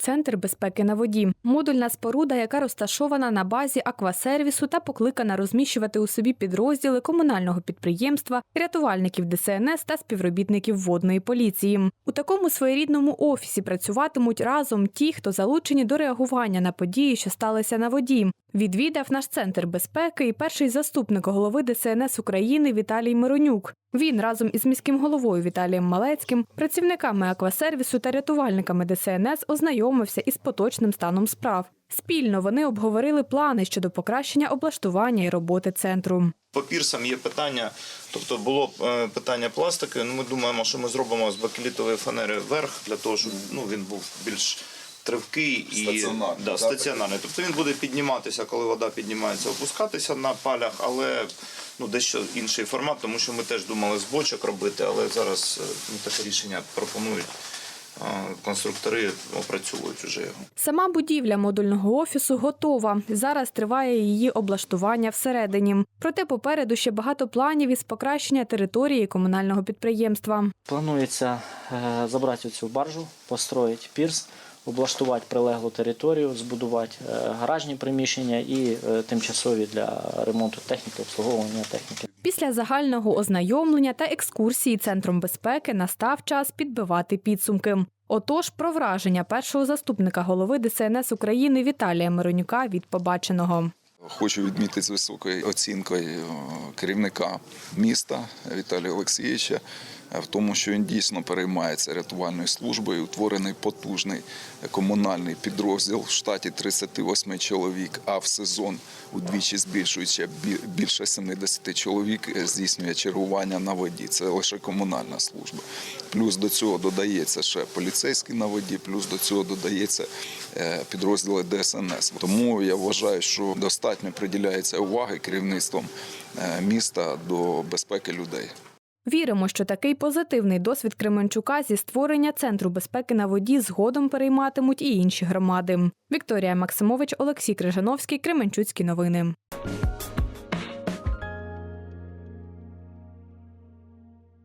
Центр безпеки на воді модульна споруда, яка розташована на базі аквасервісу та покликана розміщувати у собі підрозділи комунального підприємства, рятувальників ДСНС та співробітників водної поліції. У такому своєрідному офісі працюватимуть разом ті, хто залучені до реагування на події, що сталися на воді. Відвідав наш центр безпеки і перший заступник голови ДСНС України Віталій Миронюк. Він разом із міським головою Віталієм Малецьким, працівниками аквасервісу та рятувальниками ДСНС ознайомився із поточним станом справ. Спільно вони обговорили плани щодо покращення облаштування і роботи центру. По пірсам є питання, тобто було е, питання пластики. Ну, ми думаємо, що ми зробимо з бакелітової фанери верх для того, щоб ну, він був більш тривкий і Стаціонарний, да, стаціонарний. Тобто він буде підніматися, коли вода піднімається, опускатися на палях, але ну, дещо інший формат, тому що ми теж думали з бочок робити, але зараз е, ну, таке рішення пропонують. Конструктори опрацьовують вже його. Сама будівля модульного офісу готова. Зараз триває її облаштування всередині. Проте попереду ще багато планів із покращення території комунального підприємства. Планується е, забрати цю баржу, построїти пірс, облаштувати прилеглу територію, збудувати е, гаражні приміщення і е, тимчасові для ремонту техніки, обслуговування техніки. Після загального ознайомлення та екскурсії центром безпеки настав час підбивати підсумки. Отож, про враження першого заступника голови ДСНС України Віталія Миронюка від побаченого. Хочу відмітити з високою оцінкою керівника міста Віталія Олексійовича е, в тому, що він дійсно переймається рятувальною службою. Утворений потужний комунальний підрозділ в штаті 38 чоловік, а в сезон удвічі збільшуючи бі- більше 70 чоловік е, здійснює чергування на воді. Це лише комунальна служба. Плюс до цього додається ще поліцейський на воді, плюс до цього додається е, підрозділи ДСНС. Тому я вважаю, що достатньо приділяється уваги керівництвом е, міста до безпеки людей. Віримо, що такий позитивний досвід Кременчука зі створення центру безпеки на воді згодом перейматимуть і інші громади. Вікторія Максимович, Олексій Крижановський, Кременчуцькі новини.